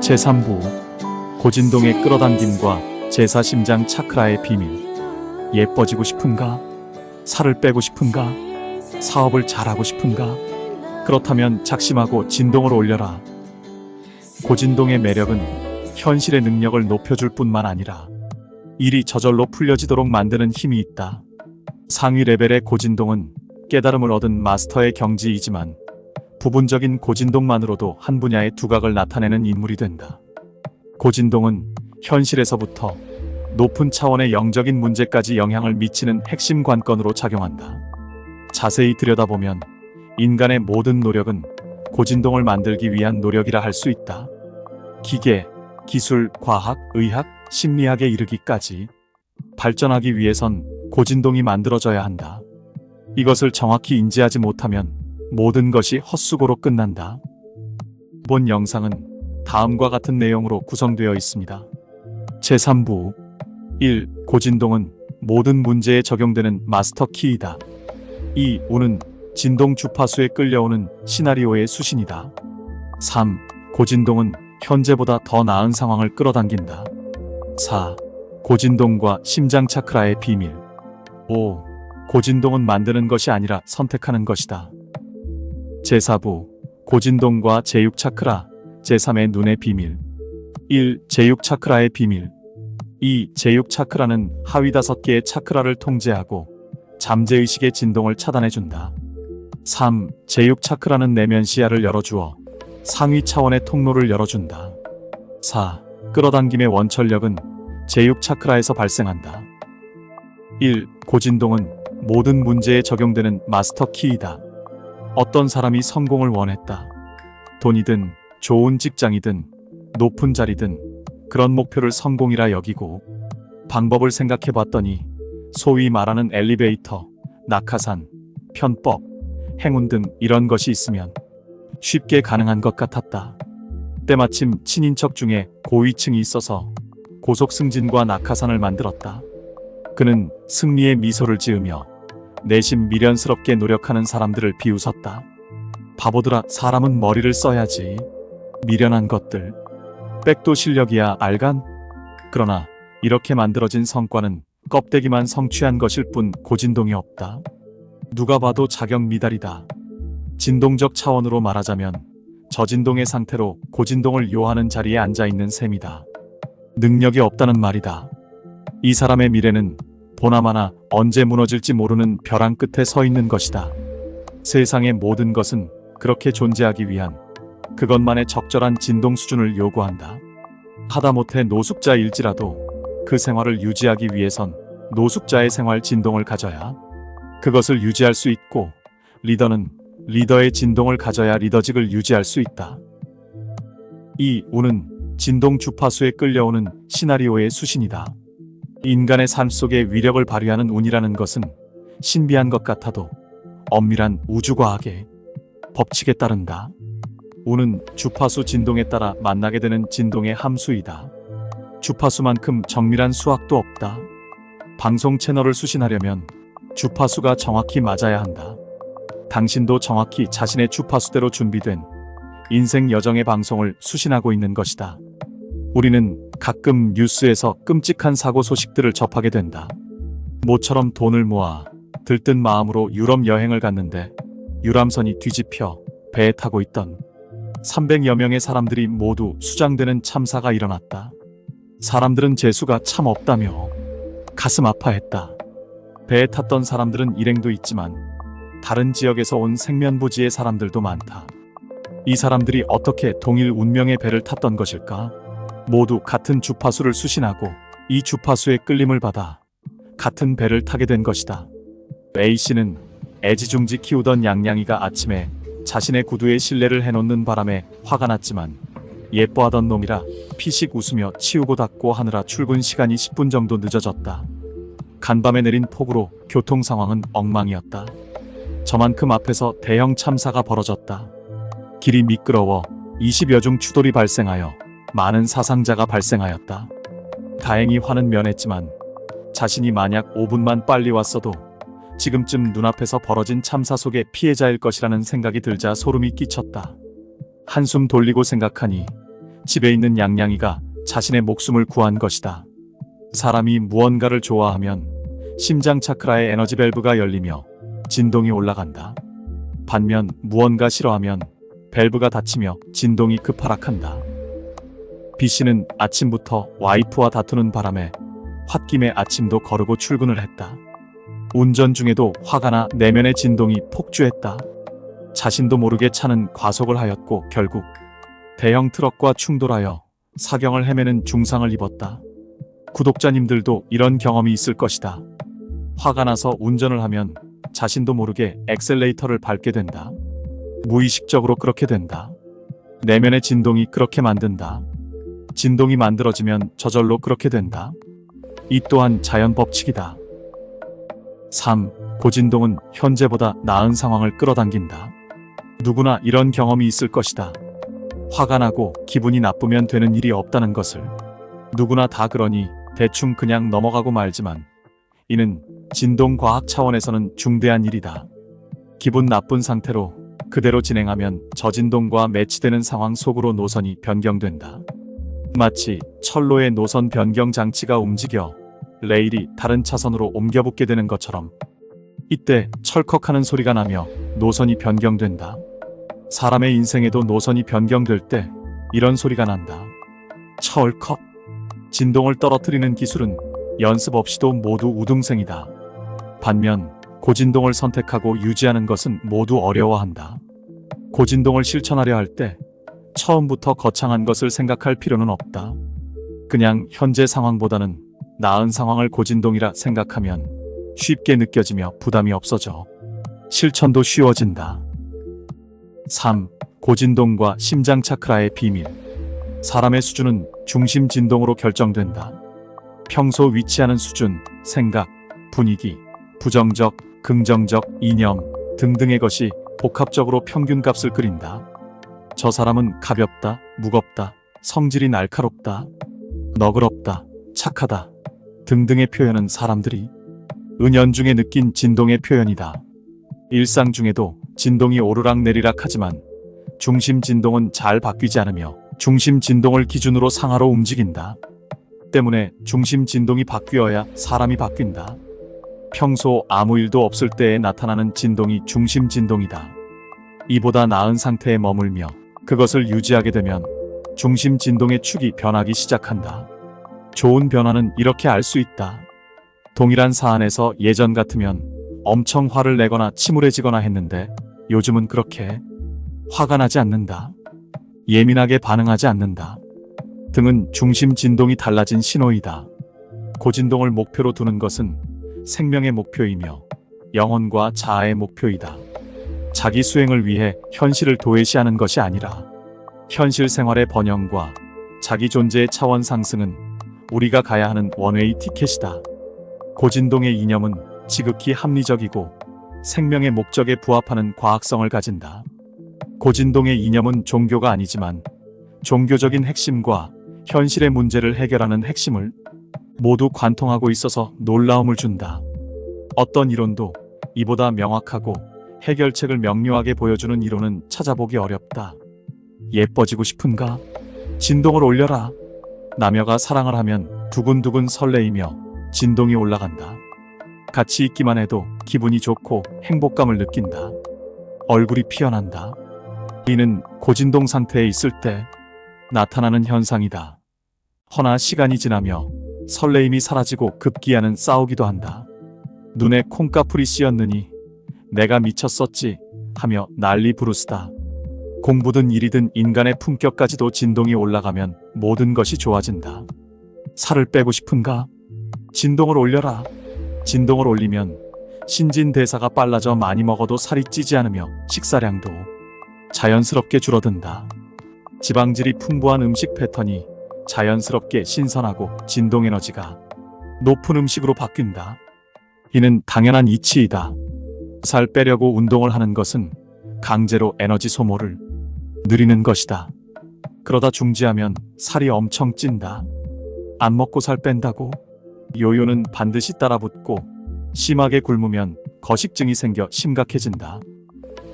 제3부 고진동의 끌어당김과 제사 심장 차크라의 비밀 예뻐지고 싶은가? 살을 빼고 싶은가? 사업을 잘하고 싶은가? 그렇다면 작심하고 진동을 올려라. 고진동의 매력은 현실의 능력을 높여줄 뿐만 아니라 일이 저절로 풀려지도록 만드는 힘이 있다. 상위 레벨의 고진동은 깨달음을 얻은 마스터의 경지이지만 부분적인 고진동만으로도 한 분야의 두각을 나타내는 인물이 된다. 고진동은 현실에서부터 높은 차원의 영적인 문제까지 영향을 미치는 핵심 관건으로 작용한다. 자세히 들여다보면 인간의 모든 노력은 고진동을 만들기 위한 노력이라 할 수 있다. 기계, 기술, 과학, 의학, 심리학에 이르기까지 발전하기 위해선 고진동이 만들어져야 한다. 이것을 정확히 인지하지 못하면 모든 것이 헛수고로 끝난다. 본 영상은 다음과 같은 내용으로 구성되어 있습니다. 제3부 1. 고진동은 모든 문제에 적용되는 마스터 키이다. 2. 우는 진동 주파수에 끌려오는 시나리오의 수신이다. 3. 고진동은 현재보다 더 나은 상황을 끌어당긴다. 4. 고진동과 심장 차크라의 비밀. 5. 고진동은 만드는 것이 아니라 선택하는 것이다. 제4부 고진동과 제6 차크라 제3의 눈의 비밀 1. 제6 차크라의 비밀 2. 제6 차크라는 하위 다섯 개의 차크라를 통제하고 잠재의식의 진동을 차단해준다. 3. 제6 차크라는 내면 시야를 열어주어 상위 차원의 통로를 열어준다. 4. 끌어당김의 원천력은 제6 차크라에서 발생한다. 1. 고진동은 모든 문제에 적용되는 마스터 키이다. 어떤 사람이 성공을 원했다. 돈이든 좋은 직장이든 높은 자리든 그런 목표를 성공이라 여기고 방법을 생각해 봤더니 소위 말하는 엘리베이터, 낙하산, 편법, 행운 등 이런 것이 있으면 쉽게 가능한 것 같았다. 때마침 친인척 중에 고위층이 있어서 고속 승진과 낙하산을 만들었다. 그는 승리의 미소를 지으며 내심 미련스럽게 노력하는 사람들을 비웃었다. 바보들아, 사람은 머리를 써야지. 미련한 것들. 백도 실력이야, 알간? 그러나 이렇게 만들어진 성과는 껍데기만 성취한 것일 뿐 고진동이 없다. 누가 봐도 자격 미달이다. 진동적 차원으로 말하자면 저진동의 상태로 고진동을 요하는 자리에 앉아 있는 셈이다. 능력이 없다는 말이다. 이 사람의 미래는 보나마나 언제 무너질지 모르는 벼랑 끝에 서 있는 것이다. 세상의 모든 것은 그렇게 존재하기 위한 그것만의 적절한 진동 수준을 요구한다. 하다못해 노숙자일지라도 그 생활을 유지하기 위해선 노숙자의 생활 진동을 가져야 그것을 유지할 수 있고 리더는 리더의 진동을 가져야 리더직을 유지할 수 있다. 이 우는 진동 주파수에 끌려오는 시나리오의 수신이다. 인간의 삶 속에 위력을 발휘하는 운이라는 것은 신비한 것 같아도 엄밀한 우주과학의 법칙에 따른다. 운은 주파수 진동에 따라 만나게 되는 진동의 함수이다. 주파수만큼 정밀한 수학도 없다. 방송 채널을 수신하려면 주파수가 정확히 맞아야 한다. 당신도 정확히 자신의 주파수대로 준비된 인생 여정의 방송을 수신하고 있는 것이다. 우리는 가끔 뉴스에서 끔찍한 사고 소식들을 접하게 된다. 모처럼 돈을 모아 들뜬 마음으로 유럽 여행을 갔는데 유람선이 뒤집혀 배에 타고 있던 300여 명의 사람들이 모두 수장되는 참사가 일어났다. 사람들은 재수가 참 없다며 가슴 아파했다. 배에 탔던 사람들은 일행도 있지만 다른 지역에서 온 생면부지의 사람들도 많다. 이 사람들이 어떻게 동일 운명의 배를 탔던 것일까? 모두 같은 주파수를 수신하고 이 주파수의 끌림을 받아 같은 배를 타게 된 것이다. A 씨는 애지중지 키우던 양양이가 아침에 자신의 구두에 실내를 해놓는 바람에 화가 났지만 예뻐하던 놈이라 피식 웃으며 치우고 닦고 하느라 출근 시간이 10분 정도 늦어졌다. 간밤에 내린 폭우로 교통 상황은 엉망이었다. 저만큼 앞에서 대형 참사가 벌어졌다. 길이 미끄러워 20여 중 추돌이 발생하여 많은 사상자가 발생하였다. 다행히 화는 면했지만 자신이 만약 5분만 빨리 왔어도 지금쯤 눈앞에서 벌어진 참사 속의 피해자일 것이라는 생각이 들자 소름이 끼쳤다. 한숨 돌리고 생각하니 집에 있는 양양이가 자신의 목숨을 구한 것이다. 사람이 무언가를 좋아하면 심장 차크라의 에너지 밸브가 열리며 진동이 올라간다. 반면 무언가 싫어하면 밸브가 닫히며 진동이 급하락한다. B 씨는 아침부터 와이프와 다투는 바람에 홧김에 아침도 거르고 출근을 했다. 운전 중에도 화가 나 내면의 진동이 폭주했다. 자신도 모르게 차는 과속을 하였고 결국 대형 트럭과 충돌하여 사경을 헤매는 중상을 입었다. 구독자님들도 이런 경험이 있을 것이다. 화가 나서 운전을 하면 자신도 모르게 엑셀레이터를 밟게 된다. 무의식적으로 그렇게 된다. 내면의 진동이 그렇게 만든다. 진동이 만들어지면 저절로 그렇게 된다. 이 또한 자연 법칙이다. 3. 고진동은 현재보다 나은 상황을 끌어당긴다. 누구나 이런 경험이 있을 것이다. 화가 나고 기분이 나쁘면 되는 일이 없다는 것을. 누구나 다 그러니 대충 그냥 넘어가고 말지만 이는 진동과학 차원에서는 중대한 일이다. 기분 나쁜 상태로 그대로 진행하면 저진동과 매치되는 상황 속으로 노선이 변경된다. 마치 철로의 노선 변경 장치가 움직여 레일이 다른 차선으로 옮겨붙게 되는 것처럼 이때 철컥하는 소리가 나며 노선이 변경된다. 사람의 인생에도 노선이 변경될 때 이런 소리가 난다. 철컥. 진동을 떨어뜨리는 기술은 연습 없이도 모두 우등생이다. 반면 고진동을 선택하고 유지하는 것은 모두 어려워한다. 고진동을 실천하려 할 때 처음부터 거창한 것을 생각할 필요는 없다. 그냥 현재 상황보다는 나은 상황을 고진동이라 생각하면 쉽게 느껴지며 부담이 없어져. 실천도 쉬워진다. 3. 고진동과 심장 차크라의 비밀. 사람의 수준은 중심 진동으로 결정된다. 평소 위치하는 수준, 생각, 분위기, 부정적, 긍정적, 이념 등등의 것이 복합적으로 평균값을 그린다. 저 사람은 가볍다, 무겁다, 성질이 날카롭다, 너그럽다, 착하다 등등의 표현은 사람들이 은연 중에 느낀 진동의 표현이다. 일상 중에도 진동이 오르락 내리락 하지만 중심 진동은 잘 바뀌지 않으며 중심 진동을 기준으로 상하로 움직인다. 때문에 중심 진동이 바뀌어야 사람이 바뀐다. 평소 아무 일도 없을 때에 나타나는 진동이 중심 진동이다. 이보다 나은 상태에 머물며 그것을 유지하게 되면 중심 진동의 축이 변하기 시작한다. 좋은 변화는 이렇게 알 수 있다. 동일한 사안에서 예전 같으면 엄청 화를 내거나 침울해지거나 했는데 요즘은 그렇게 화가 나지 않는다. 예민하게 반응하지 않는다. 등은 중심 진동이 달라진 신호이다. 고진동을 목표로 두는 것은 생명의 목표이며 영혼과 자아의 목표이다. 자기 수행을 위해 현실을 도외시하는 것이 아니라 현실 생활의 번영과 자기 존재의 차원 상승은 우리가 가야 하는 원웨이 티켓이다. 고진동의 이념은 지극히 합리적이고 생명의 목적에 부합하는 과학성을 가진다. 고진동의 이념은 종교가 아니지만 종교적인 핵심과 현실의 문제를 해결하는 핵심을 모두 관통하고 있어서 놀라움을 준다. 어떤 이론도 이보다 명확하고 해결책을 명료하게 보여주는 이론은 찾아보기 어렵다. 예뻐지고 싶은가? 진동을 올려라. 남녀가 사랑을 하면 두근두근 설레이며 진동이 올라간다. 같이 있기만 해도 기분이 좋고 행복감을 느낀다. 얼굴이 피어난다. 이는 고진동 상태에 있을 때 나타나는 현상이다. 허나 시간이 지나며 설레임이 사라지고 급기야는 싸우기도 한다. 눈에 콩가풀이 씌었느니 내가 미쳤었지 하며 난리 부르스다. 공부든 일이든 인간의 품격까지도 진동이 올라가면 모든 것이 좋아진다. 살을 빼고 싶은가? 진동을 올려라. 진동을 올리면 신진대사가 빨라져 많이 먹어도 살이 찌지 않으며 식사량도 자연스럽게 줄어든다. 지방질이 풍부한 음식 패턴이 자연스럽게 신선하고 진동 에너지가 높은 음식으로 바뀐다. 이는 당연한 이치이다. 살 빼려고 운동을 하는 것은 강제로 에너지 소모를 느리는 것이다. 그러다 중지하면 살이 엄청 찐다. 안 먹고 살 뺀다고? 요요는 반드시 따라붙고 심하게 굶으면 거식증이 생겨 심각해진다.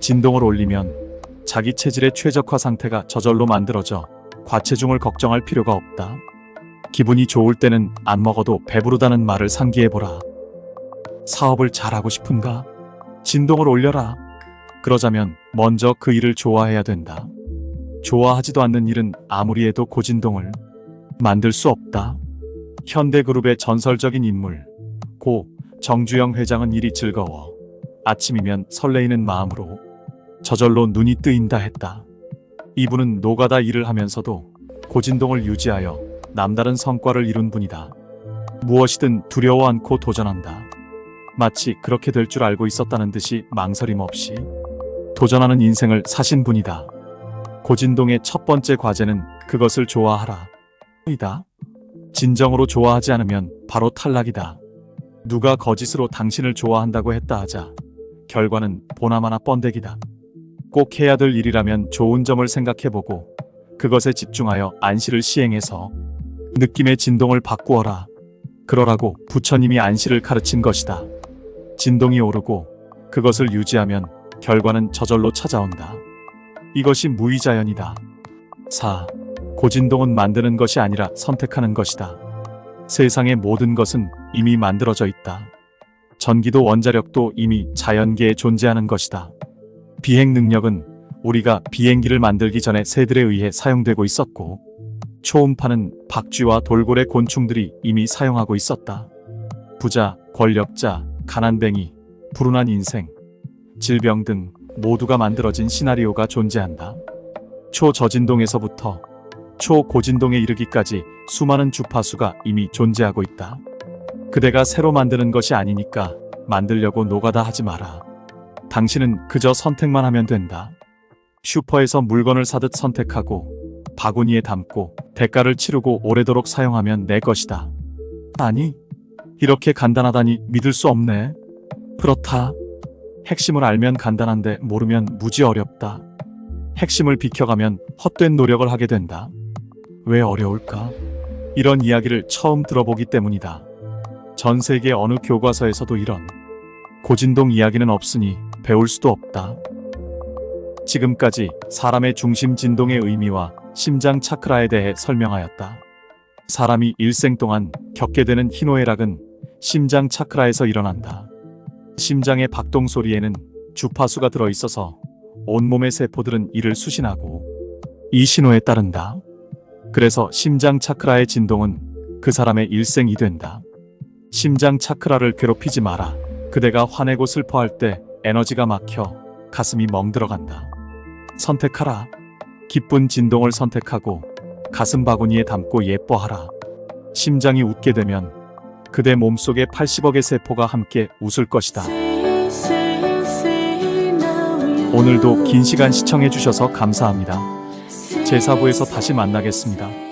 진동을 올리면 자기 체질의 최적화 상태가 저절로 만들어져 과체중을 걱정할 필요가 없다. 기분이 좋을 때는 안 먹어도 배부르다는 말을 상기해보라. 사업을 잘하고 싶은가? 진동을 올려라. 그러자면 먼저 그 일을 좋아해야 된다. 좋아하지도 않는 일은 아무리 해도 고진동을 만들 수 없다. 현대그룹의 전설적인 인물, 고 정주영 회장은 일이 즐거워. 아침이면 설레이는 마음으로 저절로 눈이 뜨인다 했다. 이분은 노가다 일을 하면서도 고진동을 유지하여 남다른 성과를 이룬 분이다. 무엇이든 두려워 않고 도전한다. 마치 그렇게 될 줄 알고 있었다는 듯이 망설임 없이 도전하는 인생을 사신 분이다. 고진동의 첫 번째 과제는 그것을 좋아하라. 이다. 진정으로 좋아하지 않으면 바로 탈락이다. 누가 거짓으로 당신을 좋아한다고 했다 하자 결과는 보나마나 번데기다. 꼭 해야 될 일이라면 좋은 점을 생각해보고 그것에 집중하여 안시를 시행해서 느낌의 진동을 바꾸어라. 그러라고 부처님이 안시를 가르친 것이다. 진동이 오르고 그것을 유지하면 결과는 저절로 찾아온다. 이것이 무의자연이다. 4. 고진동은 만드는 것이 아니라 선택하는 것이다. 세상의 모든 것은 이미 만들어져 있다. 전기도 원자력도 이미 자연계에 존재하는 것이다. 비행 능력은 우리가 비행기를 만들기 전에 새들에 의해 사용되고 있었고, 초음파는 박쥐와 돌고래 곤충들이 이미 사용하고 있었다. 부자, 권력자, 가난뱅이, 불운한 인생, 질병 등 모두가 만들어진 시나리오가 존재한다. 초저진동에서부터 초고진동에 이르기까지 수많은 주파수가 이미 존재하고 있다. 그대가 새로 만드는 것이 아니니까 만들려고 노가다 하지 마라. 당신은 그저 선택만 하면 된다. 슈퍼에서 물건을 사듯 선택하고 바구니에 담고 대가를 치르고 오래도록 사용하면 내 것이다. 아니, 이렇게 간단하다니 믿을 수 없네. 그렇다. 핵심을 알면 간단한데 모르면 무지 어렵다. 핵심을 비켜가면 헛된 노력을 하게 된다. 왜 어려울까? 이런 이야기를 처음 들어보기 때문이다. 전 세계 어느 교과서에서도 이런 고진동 이야기는 없으니 배울 수도 없다. 지금까지 사람의 중심 진동의 의미와 심장 차크라에 대해 설명하였다. 사람이 일생 동안 겪게 되는 희노애락은 심장 차크라에서 일어난다. 심장의 박동 소리에는 주파수가 들어 있어서 온몸의 세포들은 이를 수신하고 이 신호에 따른다. 그래서 심장 차크라의 진동은 그 사람의 일생이 된다. 심장 차크라를 괴롭히지 마라. 그대가 화내고 슬퍼할 때 에너지가 막혀 가슴이 멍들어간다. 선택하라. 기쁜 진동을 선택하고 가슴 바구니에 담고 예뻐하라. 심장이 웃게 되면 그대 몸속의 80억의 세포가 함께 웃을 것이다. 오늘도 긴 시간 시청해 주셔서 감사합니다. say, 제4부에서 다시 만나겠습니다.